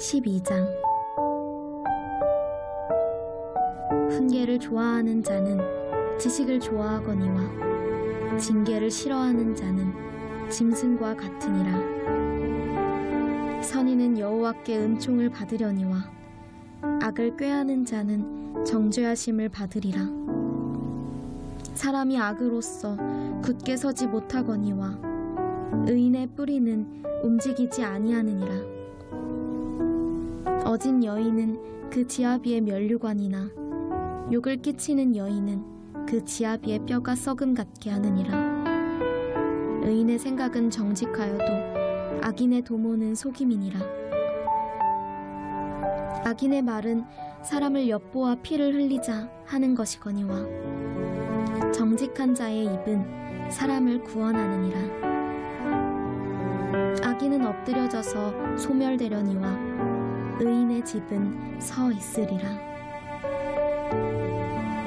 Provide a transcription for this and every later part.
잠언 12장. 훈계를 좋아하는 자는 지식을 좋아하거니와 징계를 싫어하는 자는 짐승과 같으니라. 선인은 여호와께 은총을 받으려니와 악을 꾀하는 자는 정죄하심을 받으리라. 사람이 악으로서 굳게 서지 못하거니와 의인의 뿌리는 움직이지 아니하느니라 어진 여인은 그 지아비의 면류관이나 욕을 끼치는 여인은 그 지아비의 뼈가 썩음 같게 하느니라. 의인의 생각은 정직하여도 악인의 도모는 속임이니라. 악인의 말은 사람을 엿보아 피를 흘리자 하는 것이거니와 정직한 자의 입은 사람을 구원하느니라. 악인은 엎드려져서 소멸되려니와 의인의 집은 서 있으리라.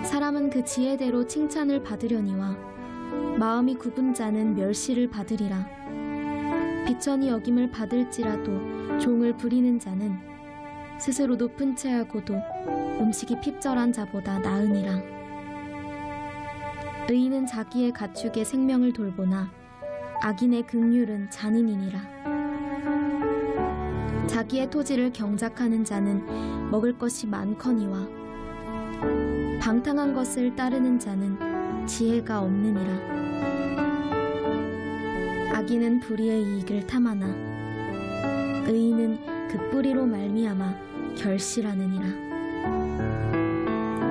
사람은 그 지혜대로 칭찬을 받으려니와 마음이 굽은 자는 멸시를 받으리라. 비천이 여김을 받을지라도 종을 부리는 자는 스스로 높은 채하고도 음식이 핍절한 자보다 나으니라. 의인은 자기의 가축의 생명을 돌보나 악인의 극률은 잔인이니라 자기의 토지를 경작하는 자는 먹을 것이 많거니와 방탕한 것을 따르는 자는 지혜가 없느니라. 악인은 불의의 이익을 탐하나 의인은 그 뿌리로 말미암아 결실하느니라.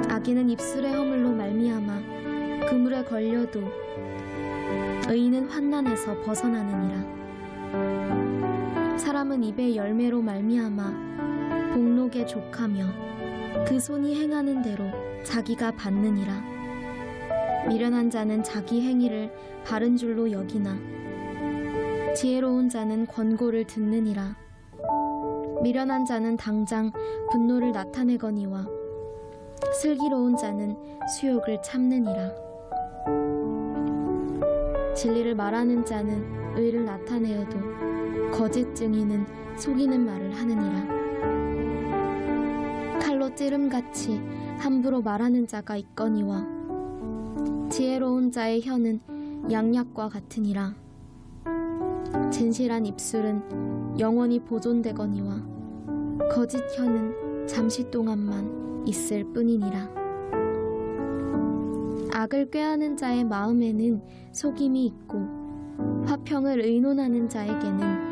악인은 입술의 허물로 말미암아 그물에 걸려도 의인은 환난에서 벗어나느니라 사람은 입의 열매로 말미암아 복록에 족하며 그 손이 행하는 대로 자기가 받느니라. 미련한 자는 자기 행위를 바른 줄로 여기나 지혜로운 자는 권고를 듣느니라. 미련한 자는 당장 분노를 나타내거니와 슬기로운 자는 수욕을 참느니라. 진리를 말하는 자는 의를 나타내어도 거짓 증인은 속이는 말을 하느니라. 칼로 찌름같이 함부로 말하는 자가 있거니와 지혜로운 자의 혀는 양약과 같으니라. 진실한 입술은 영원히 보존되거니와 거짓 혀는 잠시 동안만 있을 뿐이니라. 악을 꾀하는 자의 마음에는 속임이 있고 화평을 의논하는 자에게는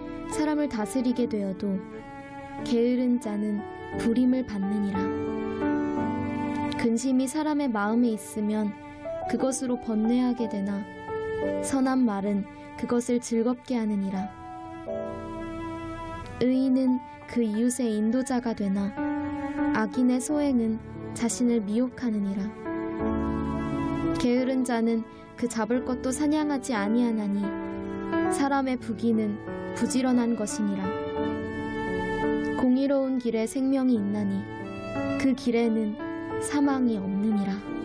사람을 다스리게 되어도 게으른 자는 불임을 받느니라. 근심이 사람의 마음에 있으면 그것으로 번뇌하게 되나 선한 말은 그것을 즐겁게 하느니라. 의인은 그 이웃의 인도자가 되나 악인의 소행은 자신을 미혹하느니라. 게으른 자는 그 잡을 것도 사냥하지 아니하나니 사람의 부기는 부지런한 것이니라. 공의로운 길에 생명이 있나니 그 길에는 사망이 없느니라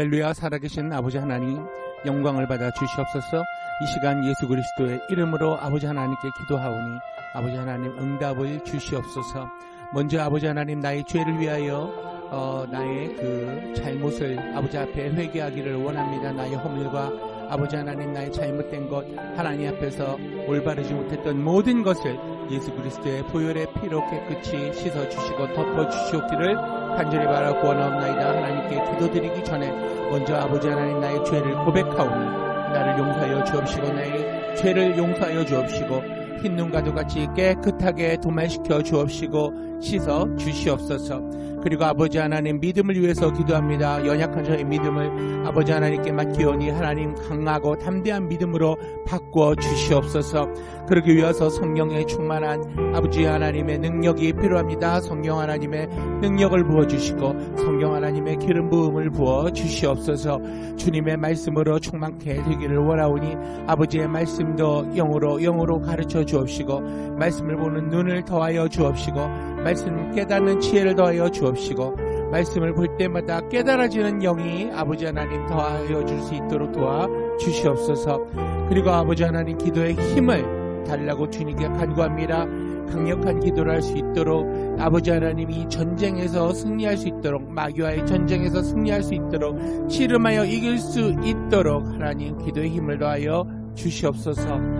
할렐루야 살아계신 아버지 하나님 영광을 받아 주시옵소서. 이 시간 예수 그리스도의 이름으로 아버지 하나님께 기도하오니 아버지 하나님 응답을 주시옵소서. 먼저 아버지 하나님 나의 죄를 위하여 어, 나의 그 잘못을 아버지 앞에 회개하기를 원합니다. 나의 허물과 아버지 하나님 나의 잘못된 것 하나님 앞에서 올바르지 못했던 모든 것을 예수 그리스도의 보혈의 피로 깨끗이 씻어 주시고 덮어 주시옵기를 간절히 바라고 원하옵나이다. 하나님께 기도드리기 전에 먼저 아버지 하나님 나의 죄를 고백하오니 나를 용서하여 주옵시고 나의 죄를 용서하여 주옵시고 흰 눈과도 같이 깨끗하게 도말시켜 주옵시고 씻어 주시옵소서. 그리고 아버지 하나님 믿음을 위해서 기도합니다. 연약한 저의 믿음을 아버지 하나님께 맡기오니 하나님 강하고 담대한 믿음으로 바꾸어 주시옵소서. 그러기 위해서 성령에 충만한 아버지 하나님의 능력이 필요합니다. 성령 하나님의 능력을 부어 주시고 성령 하나님의 기름 부음을 부어 주시옵소서. 주님의 말씀으로 충만케 되기를 원하오니 아버지의 말씀도 영으로 영으로 가르쳐 주옵시고 말씀을 보는 눈을 더하여 주옵시고 말씀 깨닫는 지혜를 더하여 주옵시고 말씀을 볼 때마다 깨달아지는 영이 아버지 하나님 더하여 줄 수 있도록 도와 주시옵소서. 그리고 아버지 하나님 기도의 힘을 달라고 주님께 간구합니다. 강력한 기도를 할 수 있도록 아버지 하나님이 전쟁에서 승리할 수 있도록 마귀와의 전쟁에서 승리할 수 있도록 씨름하여 이길 수 있도록 하나님 기도의 힘을 더하여 주시옵소서.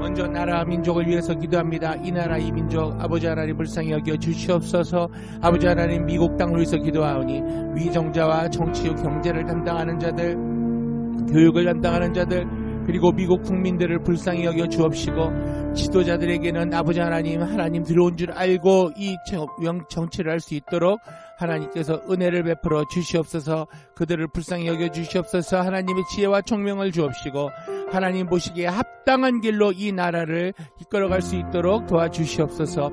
먼저 나라 민족을 위해서 기도합니다. 이 나라 이 민족 아버지 하나님 불쌍히 여겨 주시옵소서. 아버지 하나님 미국 땅을 위해서 기도하오니 위정자와 정치 경제를 담당하는 자들 교육을 담당하는 자들 그리고 미국 국민들을 불쌍히 여겨 주옵시고 지도자들에게는 아버지 하나님 하나님 들어온 줄 알고 이 정치를 할 수 있도록 하나님께서 은혜를 베풀어 주시옵소서 그들을 불쌍히 여겨 주시옵소서 하나님의 지혜와 총명을 주옵시고 하나님 보시기에 합당한 길로 이 나라를 이끌어갈 수 있도록 도와주시옵소서.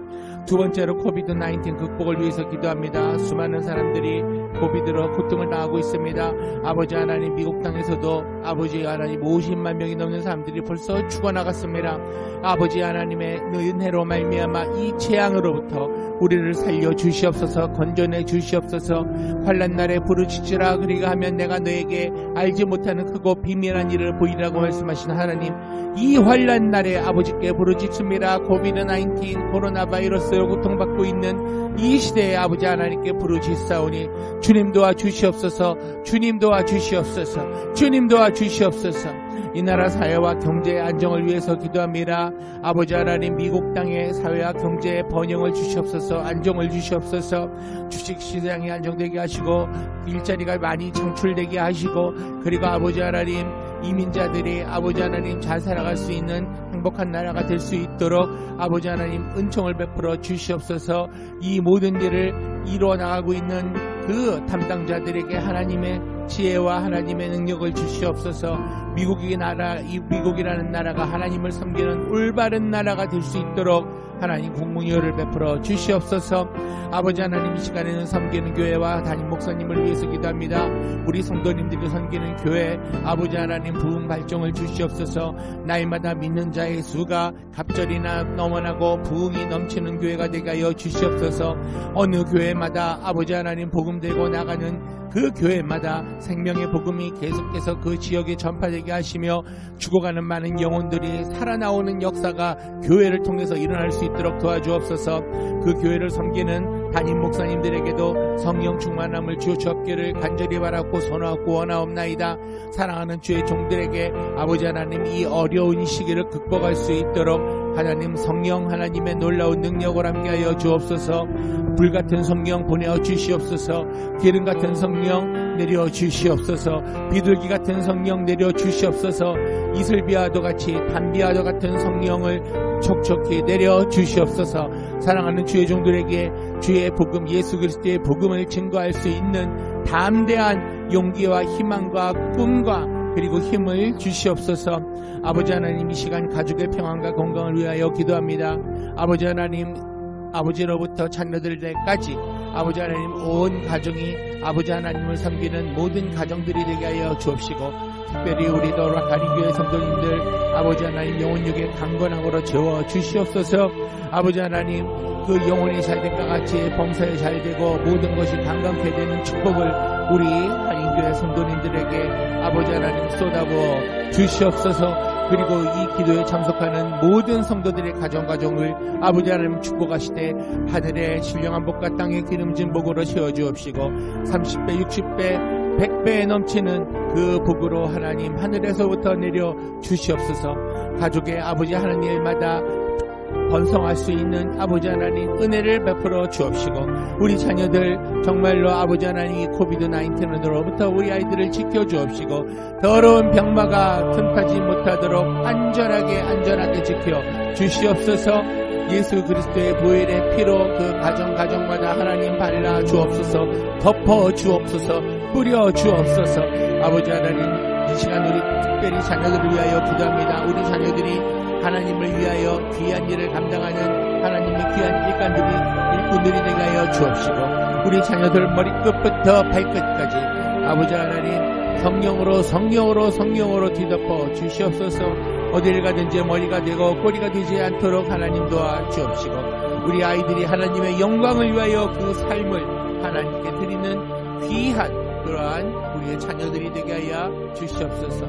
두 번째로 코비드 19 극복을 위해서 기도합니다. 수많은 사람들이 코비드로 고통을 당하고 있습니다. 아버지 하나님 미국 땅에서도 아버지 하나님 50만 명이 넘는 사람들이 벌써 죽어나갔습니다. 아버지 하나님의 은혜로 말미암아 이 재앙으로부터 우리를 살려 주시옵소서 건져내 주시옵소서. 환란 날에 부르짖으라 그리가 하면 내가 너에게 알지 못하는 크고 비밀한 일을 보이라고 말씀하신 하나님 이 환란 날에 아버지께 부르짖습니다. 코비드 19 코로나 바이러스로 고통받고 있는 이 시대에 아버지 하나님께 부르짖사오니 주님 도와 주시옵소서 주님 도와 주시옵소서 주님 도와 주시옵소서 이 나라 사회와 경제의 안정을 위해서 기도합니다. 아버지 하나님 미국 땅의 사회와 경제의 번영을 주시옵소서 안정을 주시옵소서 주식 시장이 안정되게 하시고 일자리가 많이 창출되게 하시고 그리고 아버지 하나님 이민자들이 아버지 하나님 잘 살아갈 수 있는 행복한 나라가 될 수 있도록 아버지 하나님 은총을 베풀어 주시옵소서. 이 모든 일을 이루어 나가고 있는 그 담당자들에게 하나님의 지혜와 하나님의 능력을 주시옵소서. 미국이 나라 이 미국이라는 나라가 하나님을 섬기는 올바른 나라가 될 수 있도록 하나님 공무유를 베풀어 주시옵소서. 아버지 하나님 이 시간에는 섬기는 교회와 담임 목사님을 위해서 기도합니다. 우리 성도님들이 섬기는 교회 아버지 하나님 부흥 발정을 주시옵소서. 날마다 믿는 자의 수가 갑절이나 넘어나고 부흥이 넘치는 교회가 되게 하여 주시옵소서. 어느 교회마다 아버지 하나님 복음 들고 나가는 그 교회마다 생명의 복음이 계속해서 그 지역에 전파되게 하시며 죽어가는 많은 영혼들이 살아나오는 역사가 교회를 통해서 일어날 수 있도록 도와주옵소서. 그 교회를 섬기는 담임 목사님들에게도 성령 충만함을 주옵기를 간절히 바라고 선호하고 원하옵나이다. 사랑하는 주의 종들에게 아버지 하나님 이 어려운 시기를 극복할 수 있도록 하나님 성령 하나님의 놀라운 능력을 함께하여 주옵소서. 불같은 성령 보내어 주시옵소서. 기름 같은 성령 내려 주시옵소서. 비둘기 같은 성령 내려 주시옵소서. 이슬비와도 같이 단비와도 같은 성령을 촉촉히 내려 주시옵소서. 사랑하는 주의 종들에게 주의 복음 예수 그리스도의 복음을 증거할 수 있는 담대한 용기와 희망과 꿈과 그리고 힘을 주시옵소서. 아버지 하나님 이 시간 가족의 평안과 건강을 위하여 기도합니다. 아버지 하나님 아버지로부터 자녀들에게까지 아버지 하나님 온 가정이 아버지 하나님을 섬기는 모든 가정들이 되게 하여 주옵시고 특별히 우리 도라 가리교회 성도님들 아버지 하나님 영혼육의 강건함으로 채워 주시옵소서. 아버지 하나님 그 영혼이 잘 된 것 같이 범사에 잘 되고 모든 것이 강건케 되는 축복을 우리 교회 성도님들에게 아버지 하나님 쏟아부어 주시옵소서. 그리고 이 기도에 참석하는 모든 성도들의 가정가정을 아버지 하나님 축복하시되 하늘의 신령한 복과 땅의 기름진 복으로 채워주옵시고 30배 60배 100배에 넘치는 그 복으로 하나님 하늘에서부터 내려 주시옵소서. 가족의 아버지 하나님 일마다 번성할 수 있는 아버지 하나님 은혜를 베풀어 주옵시고 우리 자녀들 정말로 아버지 하나님 이 코비드 19으로부터 우리 아이들을 지켜 주옵시고 더러운 병마가 틈타지 못하도록 안전하게 안전하게 지켜 주시옵소서. 예수 그리스도의 보혈의 피로 그 가정 가정마다 하나님 발라 주옵소서. 덮어 주옵소서. 뿌려 주옵소서. 아버지 하나님 이 시간 우리 특별히 자녀들을 위하여 기도합니다. 우리 자녀들이 하나님을 위하여 귀한 일을 감당하는 하나님의 귀한 일꾼들이 일꾼들이 되게 하여 주옵시고 우리 자녀들 머리끝부터 발끝까지 아버지 하나님 성령으로 성령으로 성령으로 뒤덮어 주시옵소서. 어딜 가든지 머리가 되고 꼬리가 되지 않도록 하나님 도와 주옵시고 우리 아이들이 하나님의 영광을 위하여 그 삶을 하나님께 드리는 귀한 그러한 우리의 자녀들이 되게 하여 주시옵소서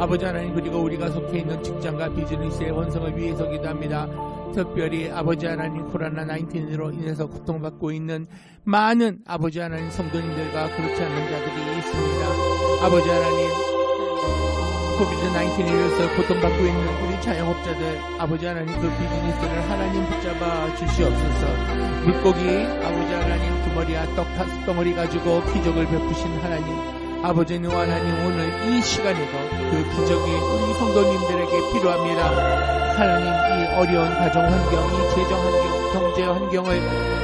아버지 하나님 그리고 우리가 속해 있는 직장과 비즈니스의 원성을 위해서 기도합니다. 특별히 아버지 하나님 코로나 19으로 인해서 고통받고 있는 많은 아버지 하나님 성도님들과 그렇지 않은 자들이 있습니다. 아버지 하나님 코비드 19에 의해서 고통받고 있는 우리 자영업자들 아버지 하나님 그 비즈니스를 하나님 붙잡아 주시옵소서 물고기 아버지 하나님 두 머리와 떡 다섯 덩어리 가지고 기적을 베푸신 하나님 아버지는 하나님 오늘 이 시간에도 그 기적이 우리 성도님들에게 필요합니다. 하나님 이 어려운 가정 환경, 이 재정 환경, 경제 환경을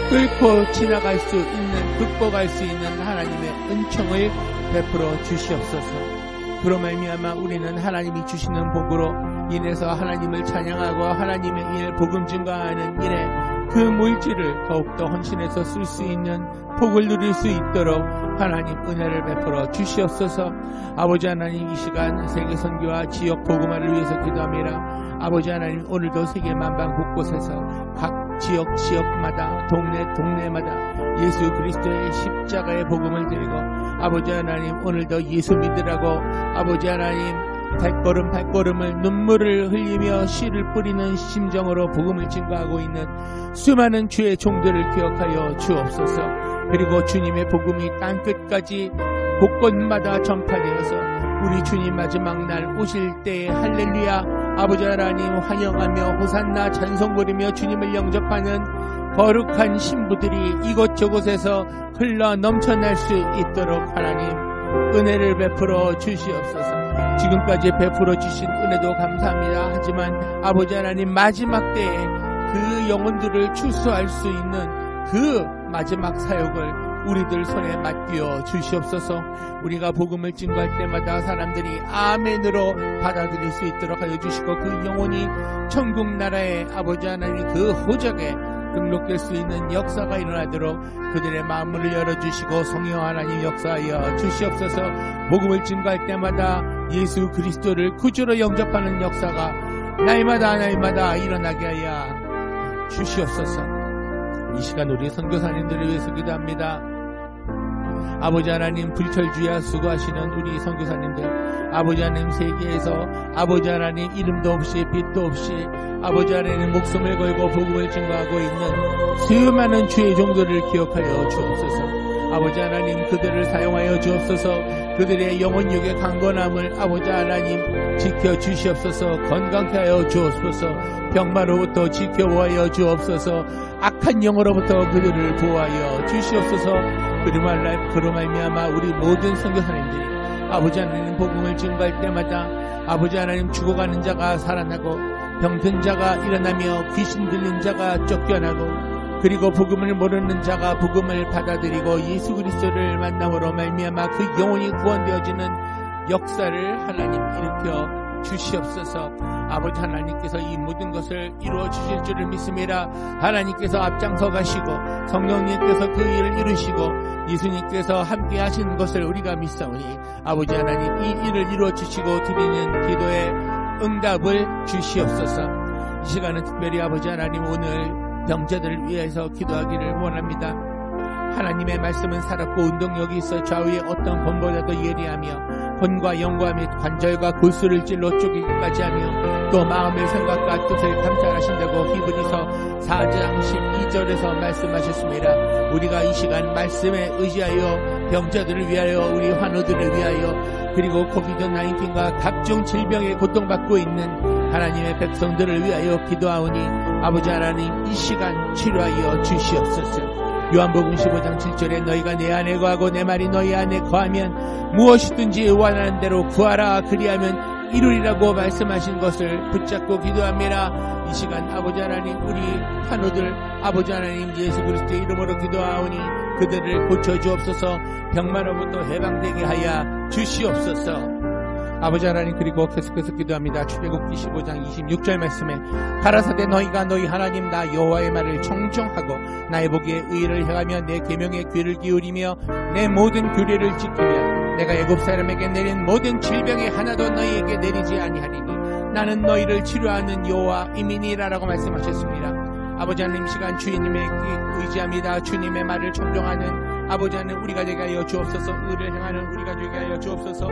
뚫고 지나갈 수 있는 극복할 수 있는 하나님의 은총을 베풀어 주시옵소서. 그로 말미암아 우리는 하나님이 주시는 복으로 인해서 하나님을 찬양하고 하나님의 일 복음 증가하는 일에 그 물질을 더욱더 헌신해서 쓸 수 있는 복을 누릴 수 있도록 하나님 은혜를 베풀어 주시옵소서. 아버지 하나님 이 시간 세계 선교와 지역 복음화를 위해서 기도합니다 아버지 하나님 오늘도 세계 만방 곳곳에서 각 지역 지역마다 동네 동네마다 예수 그리스도의 십자가의 복음을 드리고 아버지 하나님 오늘도 예수 믿으라고 아버지 하나님 발걸음 발걸음을 눈물을 흘리며 씨를 뿌리는 심정으로 복음을 증거하고 있는 수많은 주의 종들을 기억하여 주옵소서. 그리고 주님의 복음이 땅 끝까지 곳곳마다 전파되어서 우리 주님 마지막 날 오실 때에 할렐루야 아버지 하나님 환영하며 호산나 찬송 부리며 주님을 영접하는 거룩한 신부들이 이곳저곳에서 흘러 넘쳐날 수 있도록 하나님 은혜를 베풀어 주시옵소서. 지금까지 베풀어 주신 은혜도 감사합니다. 하지만 아버지 하나님 마지막 때에 그 영혼들을 출소할 수 있는 그 마지막 사역을 우리들 손에 맡겨 주시옵소서. 우리가 복음을 증거할 때마다 사람들이 아멘으로 받아들일 수 있도록 하여 주시고 그 영혼이 천국 나라의 아버지 하나님 그 호적에 등록될 수 있는 역사가 일어나도록 그들의 마음을 열어주시고 성령 하나님 역사하여 주시옵소서. 복음을 증거할 때마다 예수 그리스도를 구주로 영접하는 역사가 날마다 날마다 일어나게 하여 주시옵소서. 이 시간 우리 선교사님들을 위해서 기도합니다 아버지 하나님 불철주야 수고하시는 우리 선교사님들 아버지 하나님 세계에서 아버지 하나님 이름도 없이 빛도 없이 아버지 하나님 목숨을 걸고 복음을 증거하고 있는 수많은 주의 종들을 기억하여 주옵소서. 아버지 하나님 그들을 사용하여 주옵소서. 그들의 영혼육의 강건함을 아버지 하나님 지켜 주시옵소서. 건강케 하여 주옵소서. 병마로부터 지켜보아여 주옵소서. 악한 영으로부터 그들을 보호하여 주시옵소서 그러말 그로 말미암아 우리 모든 선교사님들이 아버지 하나님 복음을 증거할 때마다 아버지 하나님 죽어가는 자가 살아나고 병든 자가 일어나며 귀신 들린 자가 쫓겨나고 그리고 복음을 모르는 자가 복음을 받아들이고 예수 그리스도를 만남으로 말미암아 그 영혼이 구원되어지는 역사를 하나님 일으켜 주시옵소서 아버지 하나님께서 이 모든 것을 이루어 주실 줄을 믿습니다. 하나님께서 앞장서 가시고 성령님께서 그 일을 이루시고 예수님께서 함께 하시는 것을 우리가 믿사오니 아버지 하나님 이 일을 이루어 주시고 드리는 기도에 응답을 주시옵소서. 이 시간은 특별히 아버지 하나님 오늘 병자들을 위해서 기도하기를 원합니다. 하나님의 말씀은 살았고 운동력이 있어 좌우의 어떤 검보다도 예리하며 혼과 영과 및 관절과 골수를 찔러 쪼개기까지 하며 또 마음의 생각과 뜻을 감찰하신다고 히브리서 4장 12절에서 말씀하셨습니다. 우리가 이 시간 말씀에 의지하여 병자들을 위하여 우리 환우들을 위하여 그리고 코비드 19과 각종 질병에 고통받고 있는 하나님의 백성들을 위하여 기도하오니 아버지 하나님 이 시간 치료하여 주시옵소서. 요한복음 15장 7절에 너희가 내 안에 거하고 내 말이 너희 안에 거하면 무엇이든지 원하는 대로 구하라 그리하면 이루리라고 말씀하신 것을 붙잡고 기도합니다. 이 시간 아버지 하나님 우리 환우들 아버지 하나님 예수 그리스도의 이름으로 기도하오니 그들을 고쳐 주옵소서 병마로부터 해방되게 하여 주시옵소서. 아버지 하나님 그리고 계속해서 기도합니다. 출애굽기 15장 26절 말씀에 가라사대 너희가 너희 하나님 나 여호와의 말을 청정하고 나의 보기에 의를 행하며 내 계명에 귀를 기울이며 내 모든 규례를 지키며 내가 애굽 사람에게 내린 모든 질병이 하나도 너희에게 내리지 아니하리니 나는 너희를 치료하는 여호와 이민이라라고 말씀하셨습니다. 아버지 하나님 이 시간 주님에게 의지합니다. 주님의 말을 청정하는 아버지 하나님 우리가 되게 하여 주옵소서 의를 행하는 우리가 되게 하여 주옵소서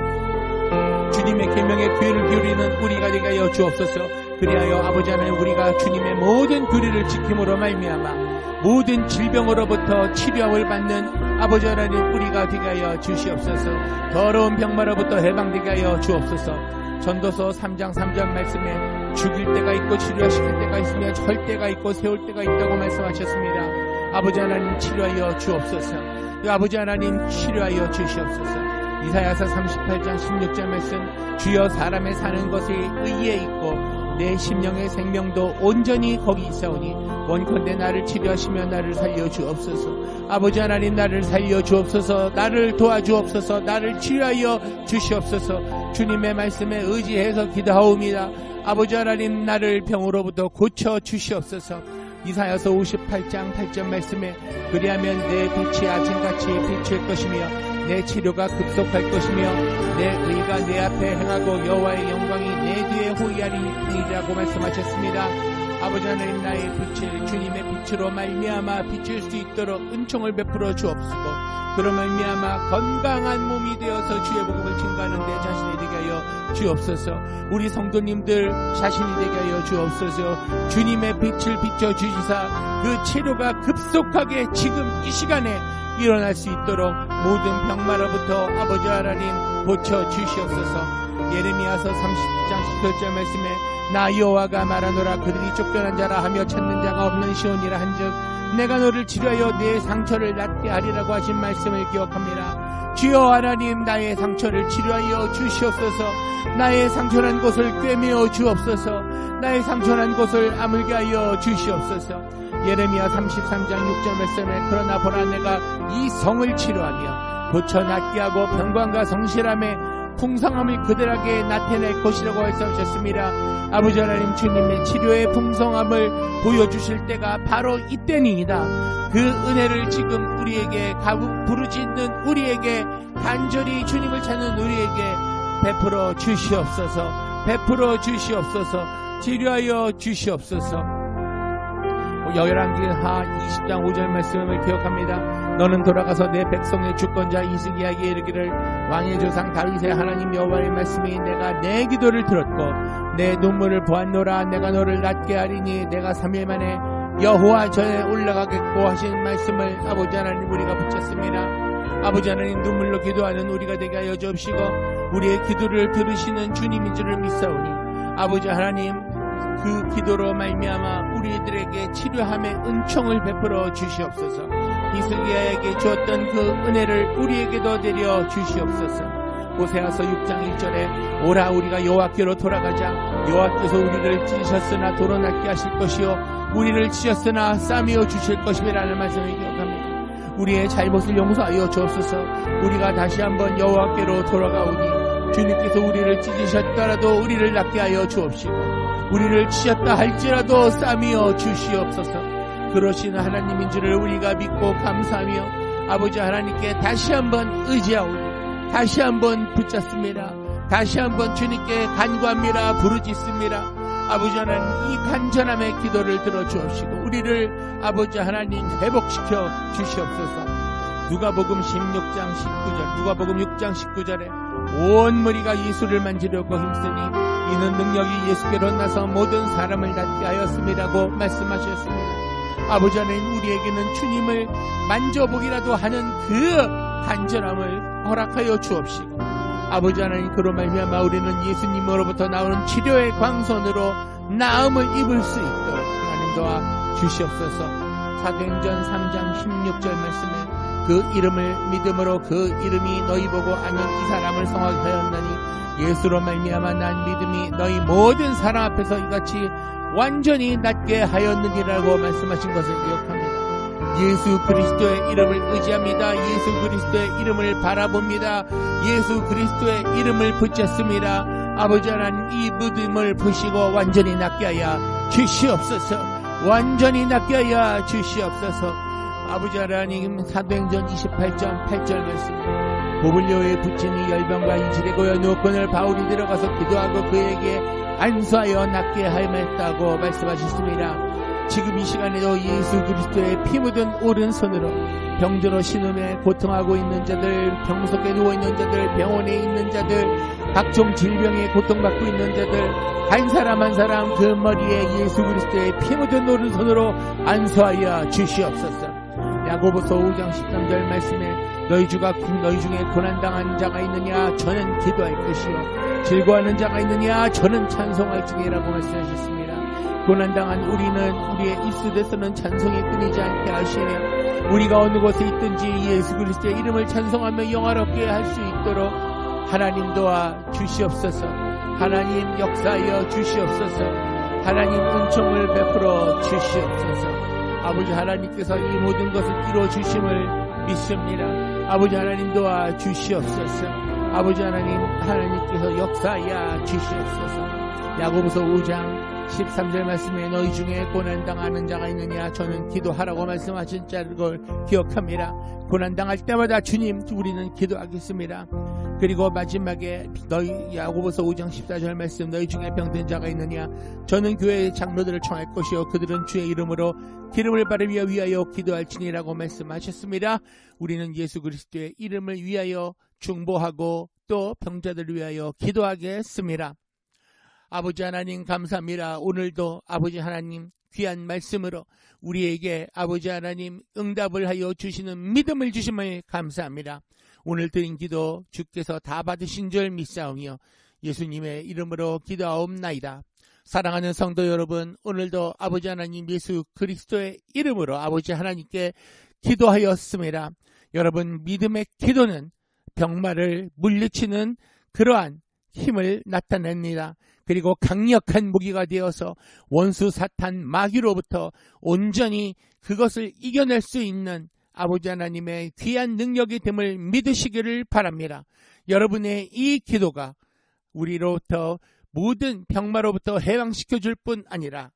주님의 계명에 귀를 기울이는 우리가 되게 하여 주옵소서. 그리하여 아버지 하나님 우리가 주님의 모든 규례를 지킴으로 말미암아 모든 질병으로부터 치료함을 받는 아버지 하나님 우리가 되게 하여 주시옵소서. 더러운 병마로부터 해방되게 하여 주옵소서. 전도서 3장 3절 말씀에 죽일 때가 있고 치료하실 때가 있으며 절 때가 있고 세울 때가 있다고 말씀하셨습니다. 아버지 하나님 치료하여 주옵소서. 그 아버지 하나님 치료하여 주시옵소서 이사야서 38장 16절 말씀 주여 사람의 사는 것이 의에 있고 내 심령의 생명도 온전히 거기 있사오니 원컨대 나를 치료하시며 나를 살려 주옵소서. 아버지 하나님 나를 살려 주옵소서. 나를 도와주옵소서. 나를 치료하여 주시옵소서. 주님의 말씀에 의지해서 기도하옵니다. 아버지 하나님 나를 병으로부터 고쳐 주시옵소서. 이사야서 58장 8절 말씀에 그리하면 내 빛이 아침같이 비칠 것이며 내 치료가 급속할 것이며 내 의가 내 앞에 행하고 여호와의 영광이 내 뒤에 호위하리이라고 말씀하셨습니다. 아버지 하나님 나의 빛을 주님의 빛으로 말미암아 비칠 수 있도록 은총을 베풀어 주옵시고 그로 말미암아 건강한 몸이 되어서 주의 복음을 증가하는 데 자신이 되게 하여 주옵소서. 우리 성도님들 자신이 되게 하여 주옵소서. 주님의 빛을 비춰 주시사 그 치료가 급속하게 지금 이 시간에 일어날 수 있도록 모든 병마로부터 아버지 하나님 고쳐 주시옵소서. 예레미야서 30장 18절 말씀에 나 여호와가 말하노라. 그들이 쫓겨난 자라 하며 찾는 자가 없는 시온이라 한즉 내가 너를 치료하여 내 상처를 낫게 하리라고 하신 말씀을 기억합니다. 주여 하나님 나의 상처를 치료하여 주시옵소서. 나의 상처난 곳을 꿰매어 주옵소서. 나의 상처난 곳을 아물게 하여 주시옵소서 예레미야 33장 6절 말씀에 그러나 보라 내가 이 성을 치료하며 고쳐 낫게 하고 평강과 성실함에 풍성함을 그들에게 나타낼 것이라고 말씀하셨습니다. 아버지 하나님 주님의 치료의 풍성함을 보여주실 때가 바로 이때니이다. 그 은혜를 지금 우리에게 부르짖는 우리에게 간절히 주님을 찾는 우리에게 베풀어 주시옵소서 베풀어 주시옵소서 치료하여 주시옵소서 열왕기하 20장 5절 말씀을 기억합니다. 너는 돌아가서 내 백성의 주권자 이스기야에게 이르기를 왕의 조상 다윗의 하나님 여호와의 말씀이 내가 내 기도를 들었고 내 눈물을 보았노라 내가 너를 낫게 하리니 내가 3일 만에 여호와 전에 올라가겠고 하신 말씀을 아버지 하나님 우리가 붙였습니다. 아버지 하나님 눈물로 기도하는 우리가 되게 하여 주옵시고 우리의 기도를 들으시는 주님인 줄을 믿사오니 아버지 하나님 그 기도로 말미암아 우리들에게 치료함의 은총을 베풀어 주시옵소서. 이스기야에게 주었던 그 은혜를 우리에게도 내려 주시옵소서. 고세아서 6장 1절에 오라 우리가 여호와께로 돌아가자 여호와께서 우리를 찢으셨으나 도로 낫게 하실 것이요 우리를 찢었으나 싸매어 주실 것임이라는 말씀을 기억합니다. 우리의 잘못을 용서하여 주옵소서. 우리가 다시 한번 여호와께로 돌아가오니 주님께서 우리를 찢으셨더라도 우리를 낫게 하여 주옵시고 우리를 치셨다 할지라도 싸미어 주시옵소서. 그러신 하나님인 줄을 우리가 믿고 감사하며 아버지 하나님께 다시 한번 의지하오니 다시 한번 붙잡습니다. 다시 한번 주님께 간구합니다. 부르짖습니다. 아버지 하나님 이 간절함의 기도를 들어주옵시고 우리를 아버지 하나님 회복시켜 주시옵소서. 누가복음 16장 19절 누가복음 6장 19절에 온 머리가 예수를 만지려고 힘쓰니 이는 능력이 예수께로 나서 모든 사람을 낫게 하였음이라고 말씀하셨습니다. 아버지 하나님 우리에게는 주님을 만져보기라도 하는 그 간절함을 허락하여 주옵시고 아버지 하나님 그로 말미암아 우리는 예수님으로부터 나오는 치료의 광선으로 나음을 입을 수 있도록 하나님 도와 주시옵소서. 사도행전 3장 16절 말씀에 그 이름을 믿음으로 그 이름이 너희 보고 아는 이 사람을 성하게 하였나니 예수로 말미암아 난 믿음이 너희 모든 사람 앞에서 이같이 완전히 낫게 하였느니라고 말씀하신 것을 기억합니다. 예수 그리스도의 이름을 의지합니다. 예수 그리스도의 이름을 바라봅니다. 예수 그리스도의 이름을 붙잡습니다. 아버지 하나님 이 믿음을 보시고 완전히 낫게 하여 주시옵소서. 완전히 낫게 하여 주시옵소서. 아버지 하나님 사도행전 28장 8절 말씀 보블리오의 부친이 열병과 인실에 고여 누웠건을 바울이 들어가서 기도하고 그에게 안수하여 낫게 하였다고 말씀하셨습니다. 지금 이 시간에도 예수 그리스도의 피 묻은 오른손으로 병들어 신음에 고통하고 있는 자들, 병석에 누워 있는 자들, 병원에 있는 자들, 각종 질병에 고통받고 있는 자들, 한 사람 한 사람 그 머리에 예수 그리스도의 피 묻은 오른손으로 안수하여 주시옵소서. 야고보서 5장 13절 말씀에 너희 주가 너희 중에 고난 당한 자가 있느냐 저는 기도할 것이요 즐거워하는 자가 있느냐 저는 찬송할지니라고 말씀하셨습니다. 고난 당한 우리는 우리의 입술에서는 찬송이 끊이지 않게 하시며 우리가 어느 곳에 있든지 예수 그리스도의 이름을 찬송하며 영화롭게 할 수 있도록 하나님 도와 주시옵소서. 하나님 역사하여 주시옵소서. 하나님 은총을 베풀어 주시옵소서. 아버지 하나님께서 이 모든 것을 이루어 주심을 믿습니다. 아버지 하나님 도와 주시옵소서. 아버지 하나님 하나님께서 역사하여 주시옵소서. 야고보서 5장 13절 말씀에 너희 중에 고난당하는 자가 있느냐 저는 기도하라고 말씀하신 자를 기억합니다. 고난당할 때마다 주님 우리는 기도하겠습니다. 그리고 마지막에 너희 야고보서 5장 14절 말씀 너희 중에 병든 자가 있느냐 저는 교회 장로들을 청할 것이요 그들은 주의 이름으로 기름을 바르며 위하여 기도할지니라고 말씀하셨습니다. 우리는 예수 그리스도의 이름을 위하여 중보하고 또 병자들을 위하여 기도하겠습니다. 아버지 하나님 감사합니다. 오늘도 아버지 하나님 귀한 말씀으로 우리에게 아버지 하나님 응답을 하여 주시는 믿음을 주심을 감사합니다. 오늘 드린 기도 주께서 다 받으신 줄 믿사오며 예수님의 이름으로 기도하옵나이다. 사랑하는 성도 여러분, 오늘도 아버지 하나님 예수 그리스도의 이름으로 아버지 하나님께 기도하였습니다. 여러분, 믿음의 기도는 병마를 물리치는 그러한 힘을 나타냅니다. 그리고 강력한 무기가 되어서 원수 사탄 마귀로부터 온전히 그것을 이겨낼 수 있는 아버지 하나님의 귀한 능력이 됨을 믿으시기를 바랍니다. 여러분의 이 기도가 우리로부터 모든 병마로부터 해방시켜 줄 뿐 아니라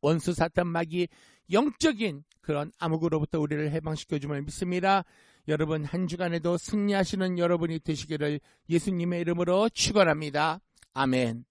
원수 사탄 마귀 영적인 그런 암흑으로부터 우리를 해방시켜 줌을 믿습니다. 여러분 한 주간에도 승리하시는 여러분이 되시기를 예수님의 이름으로 축원합니다. 아멘.